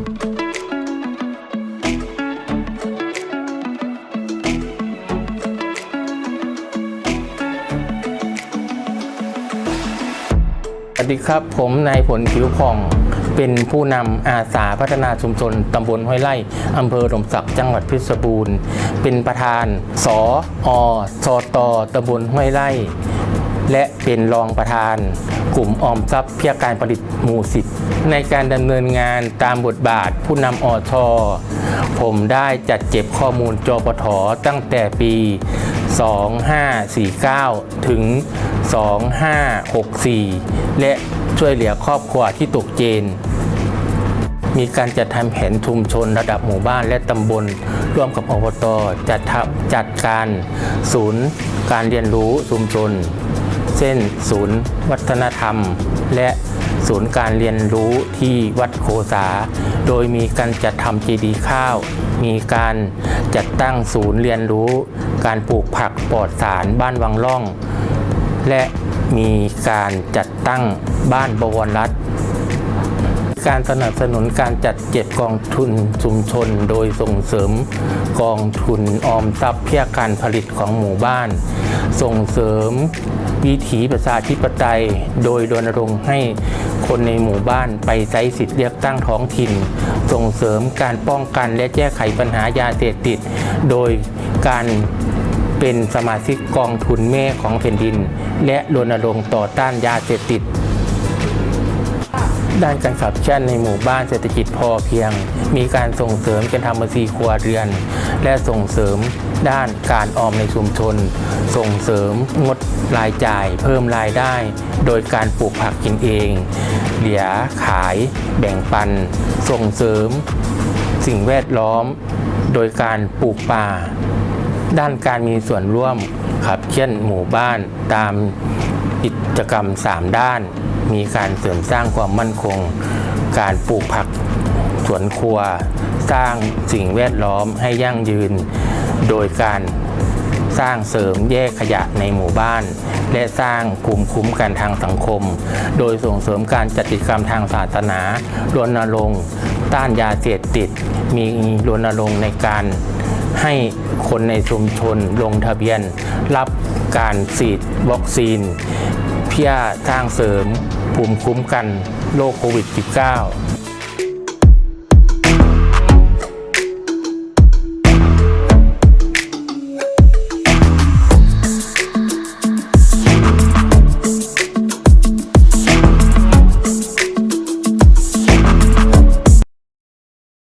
สวัสดีครับผมนายผลผิวผ่อง เป็นผู้นำอาสาพัฒนาชุมชนตำบลห้วยไร่อำเภอหลมสักจังหวัดเพชรบูรณ์ เป็นประธานสออสตตำบลห้วยไร่ และเป็นรองประธานกลุ่มออมทรัพย์เพื่อการผลิตหมู่สิบในการดำเนินงานตามบทบาทผู้นำอชผมได้จัดเก็บข้อมูลจปทตั้งแต่ปี 2549 ถึง 2564 และช่วยเหลือครอบครัวที่ตกเกณฑ์มีการจัดทำแผนชุมชนระดับหมู่บ้านและตำบล ร่วมกับอบตจัดทำจัดการ ศูนย์ การเรียนรู้ชุมชน เช่น ศูนย์วัฒนธรรม และศูนย์การเรียนรู้ที่วัดโคสา โดยมีการจัดทำเจดีย์ข้าว มีการจัดตั้งศูนย์เรียนรู้ การปลูกผักปลอดสารบ้านวังล่อง และมีการจัดตั้งบ้านบวรรัฐ การสนับสนุนการจัดเก็บกองทุนชุมชน โดยส่งเสริมกองทุนออมทรัพย์เพื่อการผลิตของหมู่บ้าน ส่งเสริมวิถีประชาธิปไตย โดยรณรงค์ให้คนในหมู่บ้านไปใช้สิทธิเลือกตั้งท้องถิ่น ส่งเสริมการป้องกันและแก้ไขปัญหายาเสพติด โดยการเป็นสมาชิกกองทุนแม่ของแผ่นดิน และรณรงค์ต่อต้านยาเสพติด ด้านการขับเคลื่นในหมู่บ้านเศรษฐกิจพอเพียง มีการส่งเสริมการทำบัญชีครัวเรือน และส่งเสริมด้านการออมในชุมชน ส่งเสริมงดรายจ่าย เพิ่มรายได้ โดยการปลูกผักกินเอง เหลือขาย แบ่งปัน ส่งเสริม สิ่งแวดล้อม โดยการปลูกป่า ด้านการมีส่วนร่วมขับเคลื่อนหมู่บ้านตามกิจกรรม 3 ด้าน มีการเสริมสร้างความมั่นคง การปลูกผักสวนครัว สร้างสิ่งแวดล้อมให้ยั่งยืน โดยการสร้างเสริมแยกขยะในหมู่บ้าน และสร้างภูมิคุ้มกันทางสังคม โดยส่งเสริมการจัดกิจกรรมทางศาสนารณรงค์ต้านยาเสพติด มีรณรงค์ในการให้คนในชุมชนลงทะเบียน รับการฉีดวัคซีน เพื่อสร้างเสริม ภูมิคุ้มกันโรคโควิด -19